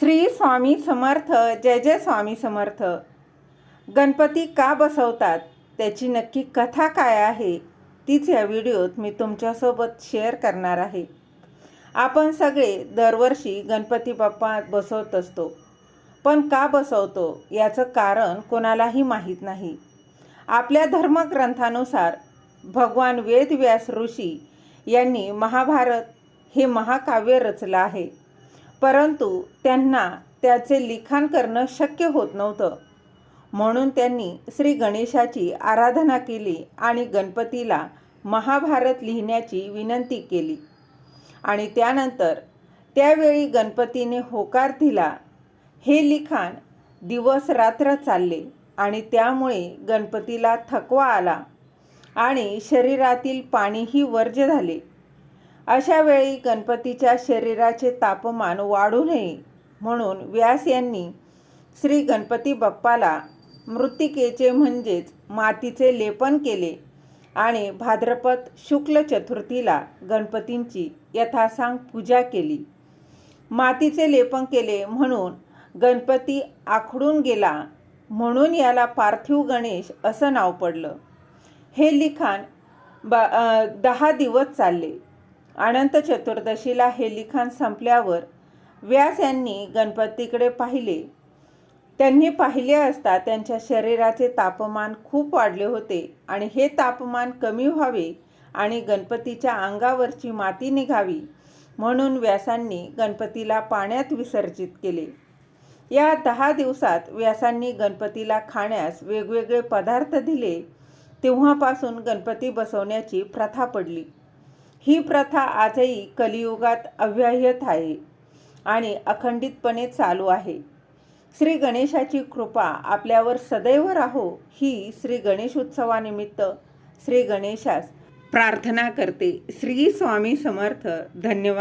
श्री स्वामी समर्थ जय जय स्वामी समर्थ. गणपती का बसवतात? त्याची नक्की कथा काय आहे? तीच या व्हिडिओत मी तुमच्यासोबत शेअर करणार आहे. आपण सगळे दरवर्षी गणपती बाप्पा बसवत असतो. पण का बसवतो? याचं कारण कोणालाही माहीत नाही. आपल्या धर्मग्रंथानुसार भगवान वेदव्यास ऋषी यांनी महाभारत हे महाकाव्य रचलं आहे. परंतु त्यांना त्याचे लिखाण करणं शक्य होत नव्हतं. म्हणून त्यांनी श्री गणेशाची आराधना केली आणि गणपतीला महाभारत लिहिण्याची विनंती केली. आणि त्यानंतर त्यावेळी गणपतीने होकार दिला. हे लिखाण दिवस रात्र चालले आणि त्यामुळे गणपतीला थकवा आला आणि शरीरातील पाणीही वर्ज्य झाले. अशा वेळी गणपतीच्या शरीराचे तापमान वाढू नये म्हणून व्यास यांनी श्री गणपती बाप्पाला मृत्तिकेचे म्हणजेच मातीचे लेपन केले आणि भाद्रपद शुक्ल चतुर्थीला गणपतींची यथासांग पूजा केली. मातीचे लेपन केले म्हणून गणपती आखडून गेला म्हणून याला पार्थिव गणेश असं नाव पडलं. हे लिखाण ब दहा दिवस चालले. अनंत चतुर्दशीला हे लिखाण संपल्यावर व्यास यांनी गणपतीकडे पाहिले. त्यांनी पाहिले असता त्यांच्या शरीराचे तापमान खूप वाढले होते आणि हे तापमान कमी व्हावे आणि गणपतीच्या अंगावरची माती निघावी म्हणून व्यासांनी गणपतीला पाण्यात विसर्जित केले. या दहा दिवसात व्यासांनी गणपतीला खाण्यास वेगवेगळे पदार्थ दिले. तेव्हापासून गणपती बसवण्याची प्रथा पडली. ही प्रथा आजही कलियुगात अव्याह्यत आहे आणि अखंडितपणे चालू आहे. श्री गणेशाची कृपा आपल्यावर सदैव राहो ही श्री गणेश उत्सवानिमित्त श्री गणेशास प्रार्थना करते. श्री स्वामी समर्थ. धन्यवाद.